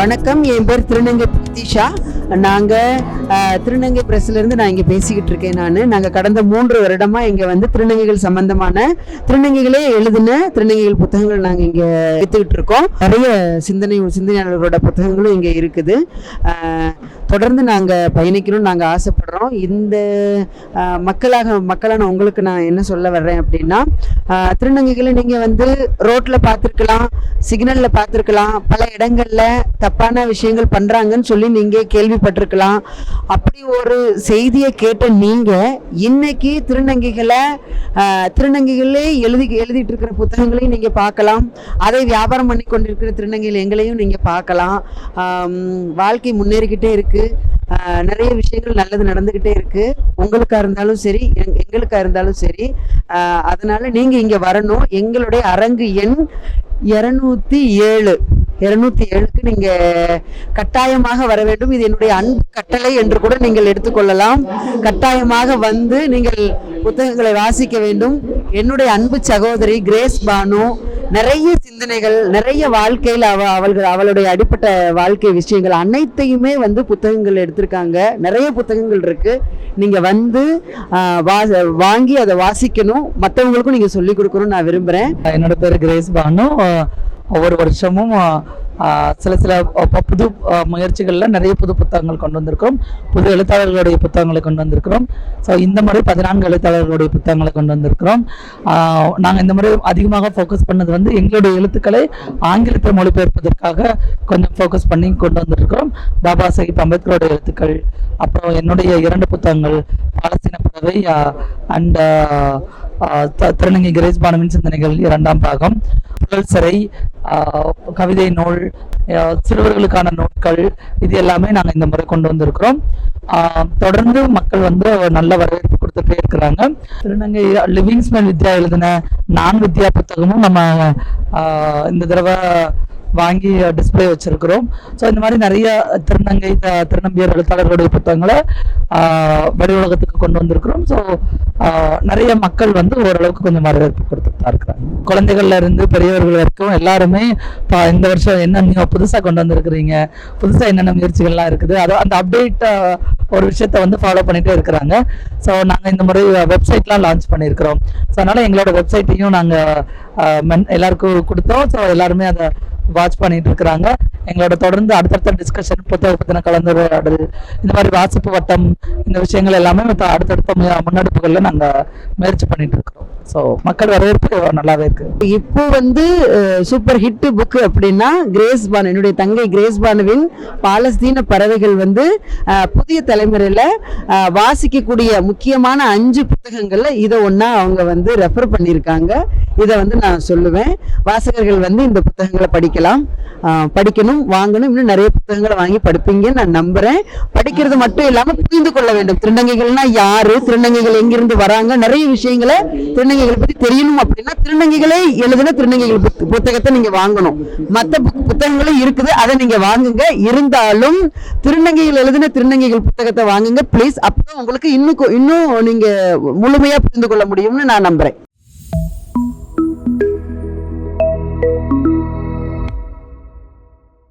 வணக்கம். என் பேர் திருநங்கை பிரதீஷா நாங்கள் திருநங்கை பிரஸ்லேருந்து நான் இங்கே பேசிக்கிட்டு இருக்கேன் நான். நாங்கள் கடந்த மூன்று வருடமாக இங்கே வந்து திருநங்கைகள் சம்பந்தமான திருநங்கைகளே எழுதின திருநங்கைகள் புத்தகங்கள் நாங்கள் இங்கே எடுத்துக்கிட்டு இருக்கோம். நிறைய சிந்தனை சிந்தனையாளர்களோட புத்தகங்களும் இங்கே இருக்குது. தொடர்ந்து நாங்கள் பயணிக்கணும்னு நாங்கள் ஆசைப்படுறோம். இந்த மக்களாக மக்களான உங்களுக்கு நான் என்ன சொல்ல வர்றேன் அப்படின்னா திருநங்கைகளை நீங்கள் வந்து ரோட்டில் பார்த்துருக்கலாம் சிக்னலில் பார்த்துருக்கலாம் பல இடங்களில் தப்பான விஷயங்கள் பண்ணுறாங்கன்னு சொல்லி நீங்கள் கேள்வி கேள்விப்பட்டிருக்கலாம். அப்படி ஒரு செய்தியை கேட்ட நீங்கள் இன்னைக்கு திருநங்கைகளை திருநங்கைகளே எழுதி எழுதிட்டு இருக்கிற புத்தகங்களையும் நீங்கள் பார்க்கலாம். அதை வியாபாரம் பண்ணி கொண்டிருக்கிற திருநங்கைகள் எங்களையும் நீங்கள் பார்க்கலாம். வாழ்க்கை முன்னேறிக்கிட்டே இருக்குது நிறைய விஷயங்கள் நல்லது நடந்துக்கிட்டே இருக்கு. உங்களுக்கா இருந்தாலும் சரி எங்- எங்களுக்கா இருந்தாலும் சரி அதனால் அதனால நீங்க இங்க வரணும். எங்களுடைய அரங்கு எண் இரநூத்தி ஏழு. இருநூத்தி ஏழுக்கு நீங்க கட்டாயமாக வர வேண்டும். இது என்னுடைய அன்பு கட்டளை என்று கூட நீங்கள் எடுத்துக்கொள்ளலாம். கட்டாயமாக வந்து நீங்கள் புத்தகங்களை வாசிக்க வேண்டும். என்னுடைய அன்பு சகோதரி கிரேஸ் பானு நிறைய சிந்தனைகள் நிறைய வாழ்க்கையில் அவ அவள்கள் அவளுடைய அடிப்பட்ட வாழ்க்கை விஷயங்கள் அனைத்தையுமே வந்து புத்தகங்கள் எடுத்திருக்காங்க. நிறைய புத்தகங்கள் இருக்கு. நீங்க வந்து வா- வாங்கி அதை வாசிக்கணும். மற்றவங்களுக்கும் நீங்க சொல்லி கொடுக்கணும்னு நான் விரும்புறேன். என்னோட பேர் கிரேஸ் பானு. ஒவ்வொரு வருஷமும் சில சில புது முயற்சிகளில் நிறைய புது புத்தகங்கள் கொண்டு வந்திருக்கிறோம். புது எழுத்தாளர்களுடைய புத்தகங்களை கொண்டு வந்திருக்கிறோம். ஸோ இந்த முறை பதினான்கு எழுத்தாளர்களுடைய புத்தகங்களை கொண்டு வந்திருக்கிறோம். நாங்கள் இந்த முறை அதிகமாக ஃபோக்கஸ் பண்ணது வந்து எங்களுடைய எழுத்துக்களை ஆங்கிலத்தில் மொழிபெயர்ப்பதற்காக கொஞ்சம் ஃபோக்கஸ் பண்ணி கொண்டு வந்திருக்கிறோம். பாபா சாஹிப் அம்பேத்கரோட எழுத்துக்கள் அப்புறம் என்னுடைய இரண்டு புத்தகங்கள் பாலஸ்தீன பறவை அண்ட் திருநங்கை கிரேஸ் பானுவின் சிந்தனைகள் இரண்டாம் பாகம். முதல் சிறை ஆஹ் கவிதை நூல் சிறுவர்களுக்கான நூல்கள் இது எல்லாமே நாங்கள் இந்த முறை கொண்டு வந்திருக்கிறோம். ஆஹ் தொடர்ந்து மக்கள் வந்து நல்ல வரவேற்பு கொடுத்துட்டே இருக்கிறாங்க. திருநங்கை லிவிங்ஸ்மேன் வித்யா எழுதின நான் வித்யா புத்தகமும் நம்ம ஆஹ் இந்த தடவை வாங்கி டிஸ்ப்ளே வச்சிருக்கிறோம். ஸோ இந்த மாதிரி நிறைய திருநங்கை த- திருநம்பியர் எழுத்தாளர்களுடைய புத்தகங்களை வெளி உலகத்துக்கு கொண்டு வந்திருக்கிறோம். ஸோ நிறைய மக்கள் வந்து ஓரளவுக்கு கொஞ்சம் வரவேற்பு கொடுத்துட்டு தான் இருக்கிறாங்க குழந்தைகள்ல இருந்து பெரியவர்கள் வரைக்கும் எல்லாருமே பா- இந்த வருஷம் என்ன நீங்க புதுசாக கொண்டு வந்திருக்கிறீங்க? புதுசாக என்னென்ன முயற்சிகள்லாம் இருக்குது? அதை அந்த அப்டேட் ஒரு விஷயத்த வந்து ஃபாலோ பண்ணிட்டே இருக்கிறாங்க. ஸோ நாங்கள் இந்த முறை வெப்சைட்லாம் லான்ச் பண்ணியிருக்கிறோம். ஸோ அதனால எங்களோட வெப்சைட்டையும் நாங்கள் மென் எல்லாருக்கும் கொடுத்தோம். ஸோ எல்லாருமே அதை வாட்ச் பண்ணிட்டு இருக்கிறாங்க எங்களோட தொடர்ந்து அடுத்தடுத்த டிஸ்கஷன் புத்தக பத்தின கலந்துரையாடல் இந்த மாதிரி வாசிப்பு வட்டம் இந்த விஷயங்கள் எல்லாமே அடுத்தடுத்த மு- நாங்கள் முயற்சி பண்ணிட்டு இருக்கிறோம் ஸோ மக்கள் வரவேற்பு நல்லாவே இருக்கு. இப்போ வந்து சூப்பர் ஹிட் புக் அப்படின்னா கிரேஸ் பானு என்னுடைய தங்கை கிரேஸ் பானுவின் பாலஸ்தீன பறவைகள் வந்து புதிய தலைமுறையில் வாசிக்கக்கூடிய முக்கியமான அஞ்சு புத்தகங்களில் இதை ஒன்றா அவங்க வந்து ரெஃபர் பண்ணியிருக்காங்க. இதை வந்து நான் சொல்லுவேன். வாசகர்கள் வந்து இந்த புத்தகங்களை படிக்கலாம். படிக்கணும் வாங்கணும். இன்னும் நிறைய புத்தகங்களை வாங்கி படிப்பீங்கன்னு நான் நம்புறேன். படிக்கிறது மட்டும் இல்லாமல் புரிந்து கொள்ள வேண்டும். திருநங்கைகள்னா யாரு? திருநங்கைகள் எங்கிருந்து வராங்க? நிறைய விஷயங்களை திருநங்கைகள் பத்தி தெரியணும் அப்படின்னா திருநங்கைகளே எழுதின திருநங்கைகள் புத்தகத்தை நீங்க வாங்கணும். மத்த புத்தகங்களும் இருக்குது அதை நீங்க வாங்குங்க. இருந்தாலும் திருநங்கைகள் எழுதின திருநங்கைகள் புத்தகத்தை வாங்குங்க ப்ளீஸ் அப்போ உங்களுக்கு இன்னும் இன்னும் நீங்க முழுமையா புரிந்து கொள்ள முடியும்னு நான் நம்புறேன்.